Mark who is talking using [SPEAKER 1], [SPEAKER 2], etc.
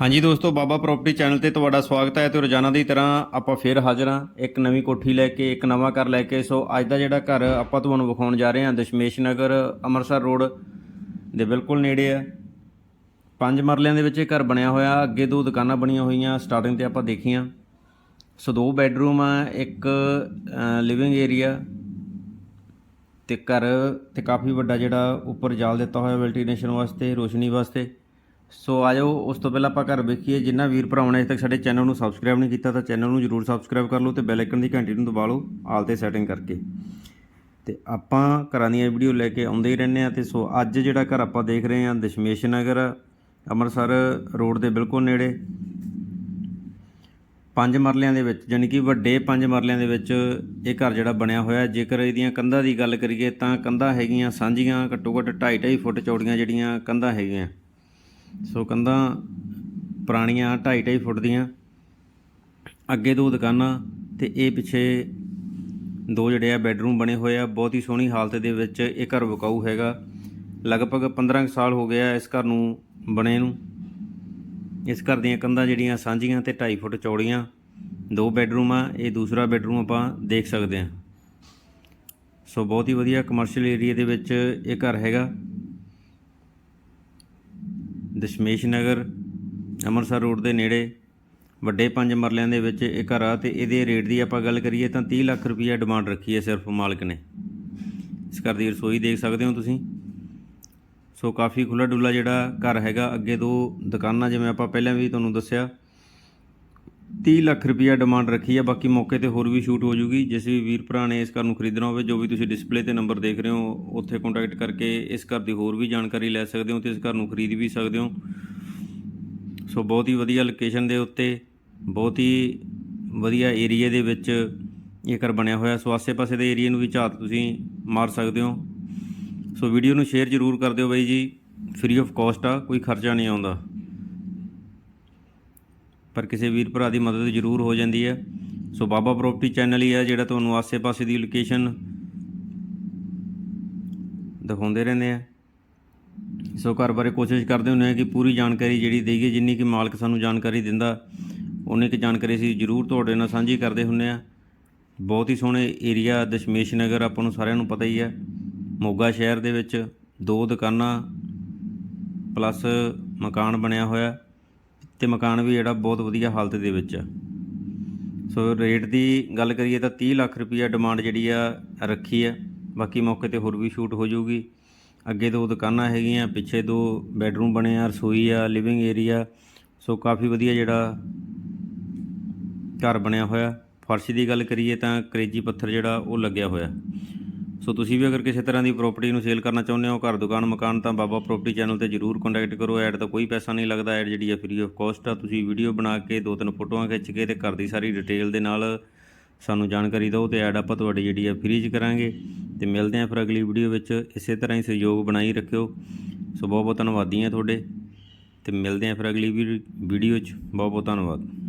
[SPEAKER 1] ਹਾਂਜੀ ਦੋਸਤੋ, ਬਾਬਾ property channel ਤੇ ਤੁਹਾਡਾ ਸਵਾਗਤ ਹੈ ਤੇ ਰੋਜ਼ਾਨਾ ਦੀ ਤਰ੍ਹਾਂ ਆਪਾਂ ਫੇਰ ਹਾਜ਼ਰ ਹਾਂ। ਇੱਕ ਨਵੀਂ ਕੋਠੀ ਲੈ ਕੇ, ਇੱਕ ਨਵਾਂ ਘਰ ਲੈ ਕੇ। ਸੋ ਅੱਜ ਦਾ ਜਿਹੜਾ ਘਰ ਆਪਾਂ ਤੁਹਾਨੂੰ ਵਿਖਾਉਣ ਜਾ ਰਹੇ ਹਾਂ, ਦਸ਼ਮੇਸ਼ ਨਗਰ, ਅੰਮ੍ਰਿਤਸਰ ਰੋਡ ਦੇ ਬਿਲਕੁਲ ਨੇੜੇ ਆ ਪੰਜ ਮਰਲਿਆਂ ਦੇ ਵਿੱਚ ਇਹ ਘਰ ਬਣਿਆ ਹੋਇਆ, ਅੱਗੇ ਦੋ ਦੁਕਾਨਾਂ ਬਣੀਆਂ ਹੋਈਆਂ ਸਟਾਰਟਿੰਗ ਤੇ ਆਪਾਂ ਦੇਖੀਆਂ। ਸੋ ਦੋ ਬੈੱਡਰੂਮ ਆ, ਇੱਕ ਲਿਵਿੰਗ ਏਰੀਆ ਤੇ ਘਰ ਤੇ ਕਾਫੀ ਵੱਡਾ ਜਿਹੜਾ ਉੱਪਰ ਜਾਲ ਦਿੱਤਾ ਹੋਇਆ ਵੈਂਟੀਲੇਸ਼ਨ ਵਾਸਤੇ ਰੋਸ਼ਨੀ ਵਾਸਤੇ। ਸੋ ਆਜੋ, ਉਸ ਤੋਂ ਪਹਿਲਾਂ ਆਪਾਂ ਘਰ ਵੇਖੀਏ, ਜਿੰਨਾ ਵੀਰ ਭਰਾਵਾਂ ਨੇ ਅਜੇ ਤੱਕ ਸਾਡੇ ਚੈਨਲ ਨੂੰ ਸਬਸਕ੍ਰਾਈਬ ਨਹੀਂ ਕੀਤਾ, ਤਾਂ ਚੈਨਲ ਨੂੰ ਜਰੂਰ ਸਬਸਕ੍ਰਾਈਬ ਕਰ ਲਓ ਤੇ ਬੈਲ ਆਈਕਨ ਦੀ ਘੰਟੀ ਨੂੰ ਦਬਾ ਲਓ, ਆਲ ਤੇ ਸੈਟਿੰਗ ਕਰਕੇ। ਤੇ ਆਪਾਂ ਘਰਾਂ ਦੀਆਂ ਵੀਡੀਓ ਲੈ ਕੇ ਆਉਂਦੇ ਹੀ ਰਹਿੰਦੇ ਆ ਤੇ ਸੋ ਅੱਜ ਜਿਹੜਾ ਘਰ ਆਪਾਂ ਦੇਖ ਰਹੇ ਹਾਂ, ਦਸ਼ਮੇਸ਼ ਨਗਰ, ਅੰਮ੍ਰਿਤਸਰ ਰੋਡ ਦੇ ਬਿਲਕੁਲ ਨੇੜੇ। ਪੰਜ ਮਰਲਿਆਂ ਦੇ ਵਿੱਚ ਯਾਨੀ ਕਿ ਵੱਡੇ ਪੰਜ ਮਰਲਿਆਂ ਦੇ ਵਿੱਚ ਇਹ ਘਰ ਜਿਹੜਾ ਬਣਿਆ ਹੋਇਆ ਜੇਕਰ ਇਹਦੀਆਂ ਕੰਧਾਂ ਦੀ ਗੱਲ ਕਰੀਏ, ਤਾਂ ਕੰਧਾਂ ਹੈਗੀਆਂ, ਸਾਂਝੀਆਂ ਘੱਟੋ ਘੱਟ 2.5 2.5 ਫੁੱਟ ਚੌੜੀਆਂ ਜਿਹੜੀਆਂ ਕੰਧਾਂ ਹੈਗੀਆਂ। ਸੋ ਕੰਧਾਂ ਪੁਰਾਣੀਆਂ 2.5 2.5 ਫੁੱਟ ਦੀਆਂ, ਅੱਗੇ ਦੋ ਦੁਕਾਨਾਂ ਤੇ ਇਹ ਪਿੱਛੇ ਦੋ ਜਿਹੜੇ ਆ ਬੈੱਡਰੂਮ ਬਣੇ ਹੋਏ ਆ। ਬਹੁਤ ਹੀ ਸੋਹਣੀ ਹਾਲਤ ਦੇ ਵਿੱਚ ਇਹ ਘਰ ਵਿਕਾਊ ਹੈਗਾ। ਲਗਭਗ 15 ਕੁ ਸਾਲ ਹੋ ਗਿਆ ਇਸ ਘਰ ਨੂੰ ਬਣੇ ਨੂੰ। ਇਸ ਘਰ ਦੀਆਂ ਕੰਧਾਂ ਜਿਹੜੀਆਂ ਸਾਂਝੀਆਂ ਤੇ 2.5 ਫੁੱਟ ਚੌੜੀਆਂ, ਦੋ ਬੈੱਡਰੂਮ ਆ, ਇਹ ਦੂਸਰਾ ਬੈੱਡਰੂਮ ਆਪਾਂ ਦੇਖ ਸਕਦੇ ਹਾਂ। ਸੋ ਬਹੁਤ ਹੀ ਵਧੀਆ ਕਮਰਸ਼ੀਅਲ ਏਰੀਆ ਦੇ ਵਿੱਚ ਇਹ ਘਰ ਹੈਗਾ। ਦਸ਼ਮੇਸ਼ ਨਗਰ, ਅੰਮ੍ਰਿਤਸਰ ਰੋਡ ਦੇ ਨੇੜੇ, ਵੱਡੇ ਪੰਜ ਮਰਲਿਆਂ ਦੇ ਵਿੱਚ ਇਹ ਘਰ ਆ ਤੇ ਇਹਦੇ ਰੇਟ ਦੀ ਆਪਾਂ ਗੱਲ ਕਰੀਏ ਤਾਂ 30 ਲੱਖ ਰੁਪਈਆ ਡਿਮਾਂਡ ਰੱਖੀ ਹੈ ਸਿਰਫ ਮਾਲਕ ਨੇ। ਇਸ ਘਰ ਦੀ ਰਸੋਈ ਦੇਖ ਸਕਦੇ ਹੋ ਤੁਸੀਂ। ਸੋ ਕਾਫੀ ਖੁੱਲਾ ਡੁੱਲਾ ਜਿਹੜਾ ਘਰ ਹੈਗਾ, ਅੱਗੇ ਦੋ ਦੁਕਾਨਾਂ ਜਿਵੇਂ ਆਪਾਂ ਪਹਿਲਾਂ ਵੀ ਤੁਹਾਨੂੰ ਦੱਸਿਆ 30 ਲੱਖ ਰੁਪਈਆ ਡਿਮਾਂਡ ਰੱਖੀ ਹੈ ਬਾਕੀ ਮੌਕੇ ਤੇ ਹੋਰ ਵੀ ਸ਼ੂਟ ਹੋ ਜੂਗੀ। ਜਿਸ ਵੀ ਵੀਰ ਭਰਾ ਨੇ ਇਸ ਘਰ ਨੂੰ ਖਰੀਦਣਾ ਹੋਵੇ, ਜੋ ਵੀ ਤੁਸੀਂ ਡਿਸਪਲੇ ਤੇ ਨੰਬਰ ਦੇਖ ਰਹੇ ਹੋ, ਉੱਥੇ ਕੰਟੈਕਟ ਕਰਕੇ ਇਸ ਘਰ ਦੀ ਹੋਰ ਵੀ ਜਾਣਕਾਰੀ ਲੈ ਸਕਦੇ ਹੋ ਤੇ ਇਸ ਘਰ ਨੂੰ ਖਰੀਦ ਵੀ ਸਕਦੇ ਹੋ। ਸੋ ਬਹੁਤ ਹੀ ਵਧੀਆ ਲੋਕੇਸ਼ਨ ਦੇ ਉੱਤੇ, ਬਹੁਤ ਹੀ ਵਧੀਆ ਏਰੀਆ ਦੇ ਵਿੱਚ ਇਹ ਘਰ ਬਣਿਆ ਹੋਇਆ। ਸੋ ਆਸੇ-ਪਾਸੇ ਦੇ ਏਰੀਆ ਨੂੰ ਵੀ ਝਾਤ ਤੁਸੀਂ ਮਾਰ ਸਕਦੇ ਹੋ। ਸੋ ਵੀਡੀਓ ਨੂੰ ਸ਼ੇਅਰ ਜ਼ਰੂਰ ਕਰ ਦਿਓ ਬਾਈ ਜੀ। ਫ੍ਰੀ ਆਫ ਕਾਸਟ ਆ, ਕੋਈ ਖਰਚਾ ਨਹੀਂ ਆਉਂਦਾ। ਪਰ ਕਿਸੇ ਵੀਰ ਭਰਾ ਦੀ ਮਦਦ ਜ਼ਰੂਰ ਹੋ ਜਾਂਦੀ ਹੈ। ਸੋ ਬਾਬਾ ਪ੍ਰਾਪਰਟੀ ਚੈਨਲ ਹੀ ਹੈ, ਜਿਹੜਾ ਤੁਹਾਨੂੰ ਆਸੇ-ਪਾਸੇ ਦੀ ਲੋਕੇਸ਼ਨ ਦਿਖਾਉਂਦੇ ਰਹਿੰਦੇ ਆ। ਸੋ ਘਰ ਬਾਰੇ ਕੋਸ਼ਿਸ਼ ਕਰਦੇ ਹੁੰਦੇ ਆ ਕਿ ਪੂਰੀ ਜਾਣਕਾਰੀ ਜਿਹੜੀ ਦੇਈਏ, ਜਿੰਨੀ ਕਿ ਮਾਲਕ ਸਾਨੂੰ ਜਾਣਕਾਰੀ ਦਿੰਦਾ ਉਨੀ ਕਿ ਜਾਣਕਾਰੀ ਅਸੀਂ ਜ਼ਰੂਰ ਤੁਹਾਡੇ ਨਾਲ ਸਾਂਝੀ ਕਰਦੇ ਹੁੰਦੇ ਆ ਬਹੁਤ ਹੀ ਸੋਹਣੇ ਏਰੀਆ, ਦਸ਼ਮੇਸ਼ ਨਗਰ, ਆਪਾਂ ਨੂੰ ਸਾਰਿਆਂ ਨੂੰ ਪਤਾ ਹੀ ਹੈ। ਮੋਗਾ ਸ਼ਹਿਰ ਦੇ ਵਿੱਚ ਦੋ ਦੁਕਾਨਾਂ, ਪਲੱਸ ਮਕਾਨ ਬਣਿਆ ਹੋਇਆ। ਤੇ ਮਕਾਨ ਵੀ ਜਿਹੜਾ ਬਹੁਤ ਵਧੀਆ ਹਾਲਤ ਦੇ ਵਿੱਚ ਆ। ਸੋ ਰੇਟ ਦੀ ਗੱਲ ਕਰੀਏ ਤਾਂ 30 ਲੱਖ ਰੁਪਈਆ ਡਿਮਾਂਡ ਜਿਹੜੀ ਆ, ਰੱਖੀ ਆ। ਬਾਕੀ ਮੌਕੇ ਤੇ ਹੋਰ ਵੀ ਸ਼ੂਟ ਹੋ ਜਾਊਗੀ। ਅੱਗੇ ਦੋ ਦੁਕਾਨਾਂ ਹੈਗੀਆਂ, ਪਿੱਛੇ ਦੋ ਬੈੱਡਰੂਮ ਬਣੇ ਆ, ਰਸੋਈ ਆ ਲਿਵਿੰਗ ਏਰੀਆ ਸੋ ਕਾਫੀ ਵਧੀਆ ਜਿਹੜਾ ਘਰ ਬਣਿਆ ਹੋਇਆ। ਫਰਸ਼ ਦੀ ਗੱਲ ਕਰੀਏ ਤਾਂ ਕਰੇਜੀ ਪੱਥਰ ਜਿਹੜਾ ਉਹ ਲੱਗਿਆ ਹੋਇਆ। ਸੋ ਤੁਸੀਂ ਵੀ ਅਗਰ ਕਿਸੇ ਤਰ੍ਹਾਂ ਦੀ ਪ੍ਰਾਪਰਟੀ ਨੂੰ ਸੇਲ ਕਰਨਾ ਚਾਹੁੰਦੇ ਹੋ, ਘਰ, ਦੁਕਾਨ, ਮਕਾਨ, ਤਾਂ ਬਾਬਾ ਪ੍ਰਾਪਰਟੀ ਚੈਨਲ ਤੇ ਜਰੂਰ ਕੰਟੈਕਟ ਕਰੋ। ਐਡ ਤਾਂ ਕੋਈ ਪੈਸਾ ਨਹੀਂ ਲੱਗਦਾ ਐਡ ਜਿਹੜੀ ਆ ਫ੍ਰੀ ਆਫ ਕਾਸਟ ਆ। ਤੁਸੀਂ ਵੀਡੀਓ ਬਣਾ ਕੇ, ਦੋ ਤਿੰਨ ਫੋਟੋਆਂ ਖਿੱਚ ਕੇ ਤੇ ਘਰ ਦੀ ਸਾਰੀ ਡਿਟੇਲ ਦੇ ਨਾਲ ਸਾਨੂੰ ਜਾਣਕਾਰੀ ਦਿਓ ਤੇ ਐਡ ਆਪਾਂ ਤੁਹਾਡੀ ਜਿਹੜੀ ਆ ਫ੍ਰੀ 'ਚ ਕਰਾਂਗੇ। ਤੇ ਮਿਲਦੇ ਆਂ ਫਿਰ ਅਗਲੀ ਵੀਡੀਓ ਵਿੱਚ। ਇਸੇ ਤਰ੍ਹਾਂ ਹੀ ਸਹਿਯੋਗ ਬਣਾਈ ਰੱਖਿਓ। ਸੋ ਬਹੁਤ ਬਹੁਤ ਧੰਨਵਾਦੀ ਹਾਂ ਤੁਹਾਡੇ। ਤੇ ਮਿਲਦੇ ਆਂ ਫਿਰ ਅਗਲੀ ਵੀਡੀਓ 'ਚ। ਬਹੁਤ ਬਹੁਤ ਧੰਨਵਾਦ।